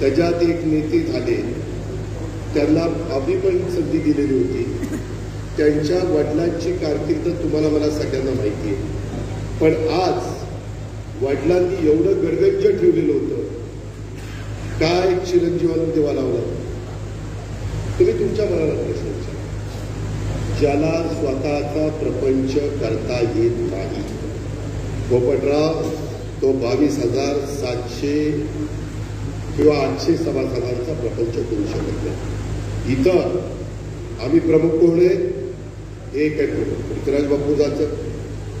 त्याच्यात एक नेते झाले. त्यांना आम्ही पण संधी दिलेली होती. त्यांच्या वडिलांची कारकीर्द तुम्हाला मला सगळ्यांना माहिती आहे पण आज वडिलांनी एवढं गडगंज ठेवलेलं होतं. काय चिरंजीवांनी देवा लावला? तुम्ही तुमच्या मनाला प्रश्न विचारा. ज्याला स्वतःचा प्रपंच करता येत नाही. पोपटराव तो बावीस हजार सातशे किंवा आठशे सभासदांचा प्रपंच करू शकत नाही. इथं आम्ही प्रमुख कोण आहे? एक आहे पृथ्वीराज बापूजाचं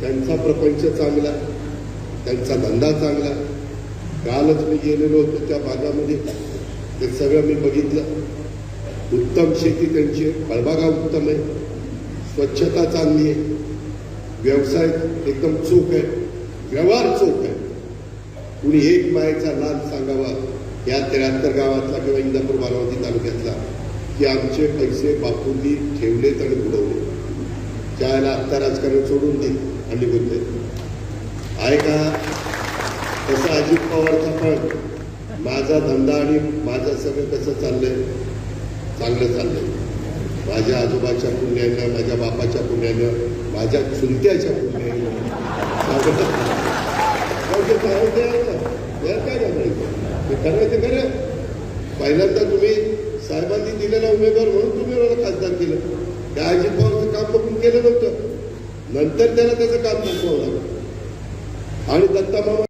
त्यांचा प्रपंच चांगला त्यांचा धंदा चांगला. कालच मी गेलेलो होतो त्या भागामध्ये. ते सगळं मी बघितलं. उत्तम शेती त्यांची फळबागा उत्तम आहे. स्वच्छता चांगली आहे. व्यवसाय एकदम चोख आहे. व्यवहार चोख आहे. कुणी एक मायेचा लाल सांगावा या त्र्याहत्तर गावातला किंवा इंदापूर बारामती तालुक्यातला की आमचे पैसे बापूंनी ठेवलेत आणि बुडवले. त्याला आत्ता राजकारण सोडून दे आणि बोलले. आहे का? तसं अजित पवारचा पण. माझा धंदा आणि माझं सगळं कसं चाललंय? चांगलं चाललंय. माझ्या आजोबाच्या पुण्यानं माझ्या बापाच्या पुण्यानं माझ्या चुलत्याच्या पुण्यानं चांगलं अहो, ते करायचं आहे ना. यार काय घाबरायचं ते करायचं करा पहिल्यांदा तुम्ही साहेबांनी दिलेला उमेदवार म्हणून तुम्ही मला खासदार केलं. त्या अजित पवारचं काम बघून केलं नव्हतं. नंतर त्याला त्याचं काम दाखवावं लागलं. आणि दत्ता मामा